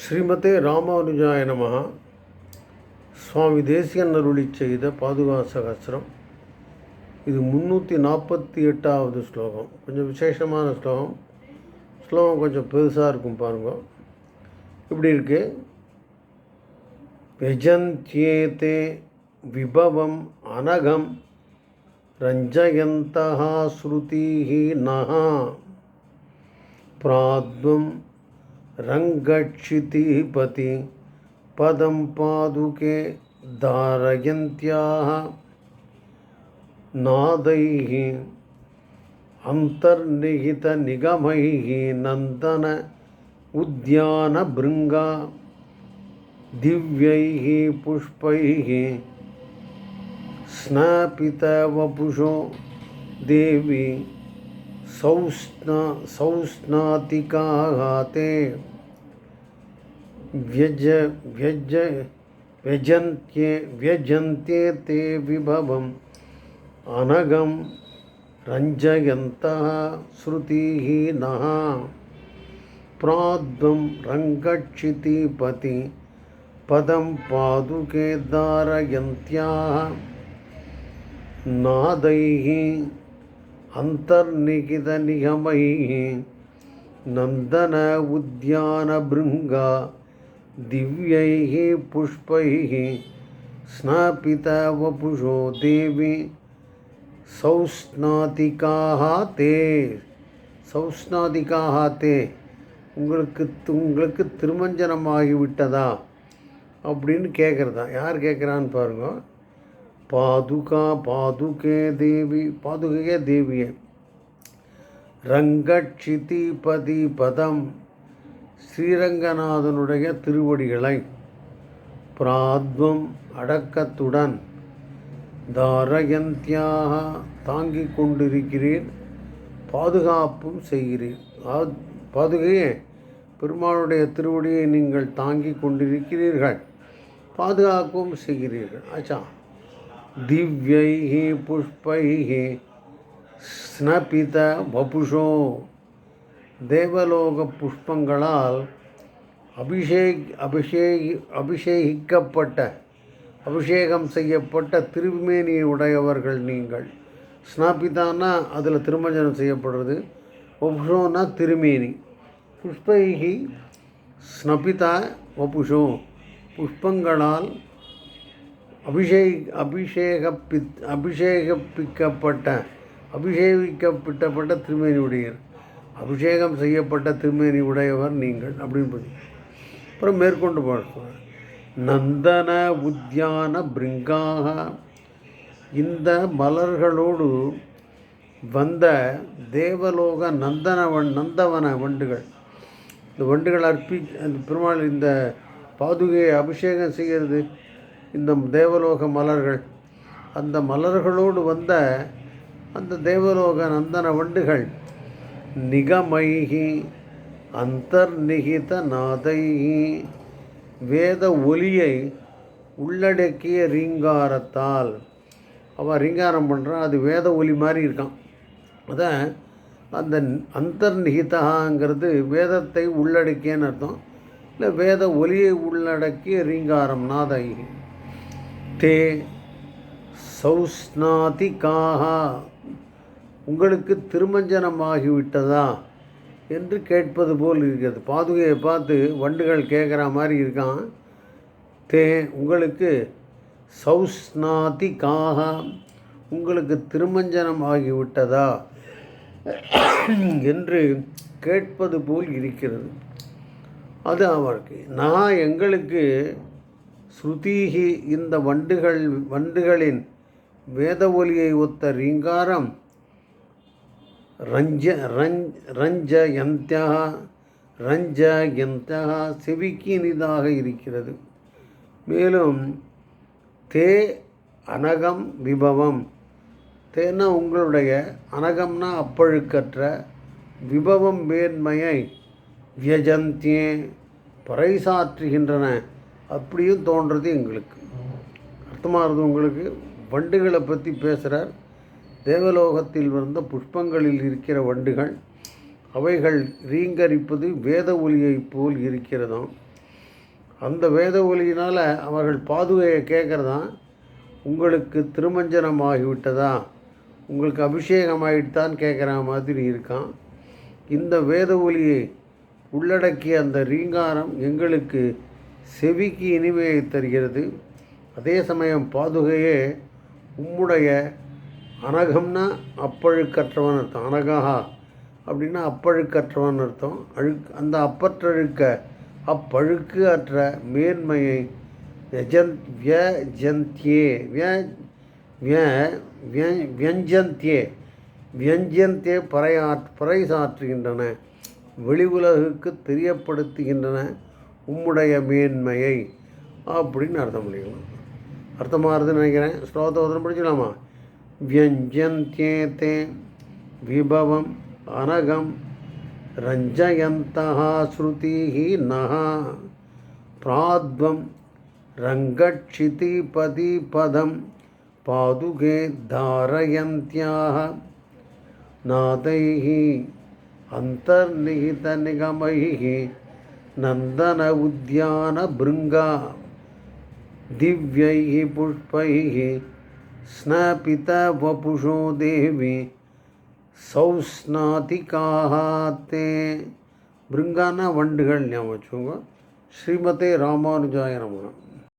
ஸ்ரீமதே ராமானுஜாய நமகா சுவாமி தேசியன்னருளி செய்த பாதுகா சகசிரம் இது முந்நூற்றி நாற்பத்தி எட்டாவது ஸ்லோகம். கொஞ்சம் விசேஷமான ஸ்லோகம். ஸ்லோகம் கொஞ்சம் பெருசாக இருக்கும் பாருங்கள் இப்படி இருக்கு. யஜந்தியேதே விபவம் அனகம் ரஞ்சயந்தா ஸ்ருதி நகா பிராத்வம் रङ्गक्षितिपति पदं पादुके धारयन्त्याः नादैः अन्तर्निहितनिगमैः नन्दन उद्यानभृङ्गा दिव्यैः पुष्पैः स्नापितवपुषो देवी सौस्ना सौस्नातिकाः ते व्यज व्यज, व्यजन्त्ये व्यजन्ते ते विभवम् अनघं रञ्जयन्तः श्रुतिः नः प्राद्वं रङ्गक्षितिपति पदं पादुके धारयन्त्याः। नादैः अन्तर्निहितनिगमैः नन्दन उद्यानभृङ्गा दिव्यैः पुष्पैः स्नापितवपुषो देवी சௌஸ்நாதிகாக தே சௌஸ்நாதிகாக தே உங்களுக்கு உங்களுக்கு திருமஞ்சனமாகி விட்டதா அப்படின்னு கேட்குறதா யார் கேட்குறான்னு பாருங்க பாதுகா பாதுகே தேவி பாதுகையே தேவியே ரங்கட்சிதிபதி பதம் ஸ்ரீரங்கநாதனுடைய திருவடிகளை பிராத்வம் அடக்கத்துடன் தாரயந்தியாக தாங்கிக் கொண்டிருக்கிறீர் பாதுகாப்பும் செய்கிறீர் பாதுகையே பெருமாளுடைய திருவடியை நீங்கள் தாங்கிக் கொண்டிருக்கிறீர்கள் பாதுகாக்கவும் செய்கிறீர்கள். ஆச்சா. திவ்யை புஷ்பை ஸ்னபித வபுஷோ. தேவலோக புஷ்பங்களால் அபிஷேக் அபிஷேகி அபிஷேகிக்கப்பட்ட அபிஷேகம் செய்யப்பட்ட திருமேனியை உடையவர்கள் நீங்கள். ஸ்னாபிதானா அதில் திருமஞ்சனம் செய்யப்படுறது. வபுஷோனா திருமேனி. புஷ்பைகி ஸ்னபிதா வபுஷோ. புஷ்பங்களால் அபிஷேக் அபிஷேகப்பி அபிஷேகப்பிக்கப்பட்ட அபிஷேகிக்கப்பட்டப்பட்ட திருமேனி உடையர். அபிஷேகம் செய்யப்பட்ட திருமேனி உடையவர் நீங்கள் அப்படின்னு அப்புறம் மேற்கொண்டு பார்க்கிறோம் நந்தன உத்தியான பிரிங்காக இந்த மலர்களோடு வந்த தேவலோக நந்தனவன் நந்தவன வண்டுகள். இந்த வண்டுகள் அற்பி அந்த பெருமாள் இந்த பாதுகையை அபிஷேகம் செய்கிறது இந்த தேவலோக மலர்கள். அந்த மலர்களோடு வந்த அந்த தேவலோக நந்தன வண்டுகள் நிகமைகி அந்தர்நிகித வேத ஒலியை உள்ளடக்கிய ரீங்காரத்தால் அவள் ரீங்காரம் பண்ணுறான் அது வேத ஒலி மாதிரி இருக்கான் அதான் அந்த அந்தர்நிகிதாங்கிறது வேதத்தை உள்ளடக்கியன்னு அர்த்தம். இல்லை வேத ஒலியை உள்ளடக்கிய ரீங்காரம் நாதை தே சௌஸ்நாதிகாக உங்களுக்கு திருமஞ்சனமாகிவிட்டதா என்று கேட்பது போல் இருக்கிறது. பாதுகையை பார்த்து வண்டுகள் கேட்குற மாதிரி இருக்கான். தே உங்களுக்கு சௌஸ்நாதி காக உங்களுக்கு திருமஞ்சனம் ஆகிவிட்டதா என்று கேட்பது போல் இருக்கிறது. அது அவருக்கு நான் எங்களுக்கு ஸ்ருதீகி இந்த வண்டுகள் வண்டுகளின் வேத ஒலியை ஒத்த ரீங்காரம் ரஞ்ச ரஞ்ச் ரஞ்ச யந்தியா ரஞ்ச இருக்கிறது. மேலும் தே அனகம் விபவம். தேனா உங்களுடைய அனகம்னா அப்பழுக்கற்ற விபவம் மேன்மையை வியஜந்தியே பறைசாற்றுகின்றன. அப்படியும் தோன்றது எங்களுக்கு. அர்த்தமாகிறது உங்களுக்கு? வண்டுகளை பற்றி பேசுகிறார் தேவலோகத்தில் வந்த புஷ்பங்களில் இருக்கிற வண்டுகள் அவைகள் ரீங்கரிப்பது வேத ஒலியைப் போல் இருக்கிறதாம். அந்த வேத ஒலியினால் அவர்கள் பாதுகையை கேட்குறதான் உங்களுக்கு திருமஞ்சனம் ஆகிவிட்டதா உங்களுக்கு அபிஷேகம் ஆகிட்டான் கேட்குற மாதிரி இருக்கான் இந்த வேத ஒலியை உள்ளடக்கிய அந்த ரீங்காரம் எங்களுக்கு செவிக்கு இனிமையை தருகிறது. அதே சமயம் பாதுகையே உம்முடைய அனகம்னா அப்பழுக்கற்றவன் அர்த்தம். அனகா அப்படின்னா அப்பழுக்கற்றவன் அர்த்தம். அழுக் அந்த அப்பற்றழுக்க அப்பழுக்கு அற்ற மேன்மையை விய வியஜந்தியே விய விய விய- வியஞ்சந்தியே வியஞ்சந்தே பறையா பறைசாற்றுகின்றன. வெளி உலகுக்கு தெரியப்படுத்துகின்றன உம்முடைய மேன்மையை அப்படின்னு அர்த்தம் பண்ணிக்கலாம். அர்த்தமாகுதுன்னு நினைக்கிறேன். ஸ்லோகத்தை ஒருத்தரம் படிச்சுக்கலாமா? व्यञ्जन्त्येते विभवम् अनघं रञ्जयन्तः श्रुतिः नः प्राद्वं रङ्गक्षितिपदिपदं पादुके धारयन्त्याः नादैः अन्तर्निहितनिगमैः नन्दन उद्यानभृङ्गा दिव्यैः पुष्पैः स्नापितवपुषो देवी சௌஸ்நாதிகாக தே பிருங்கான வண்டுகள் ஞாபகம் வச்சுக்கோங்க ஸ்ரீமதே ராமானுஜாய நமः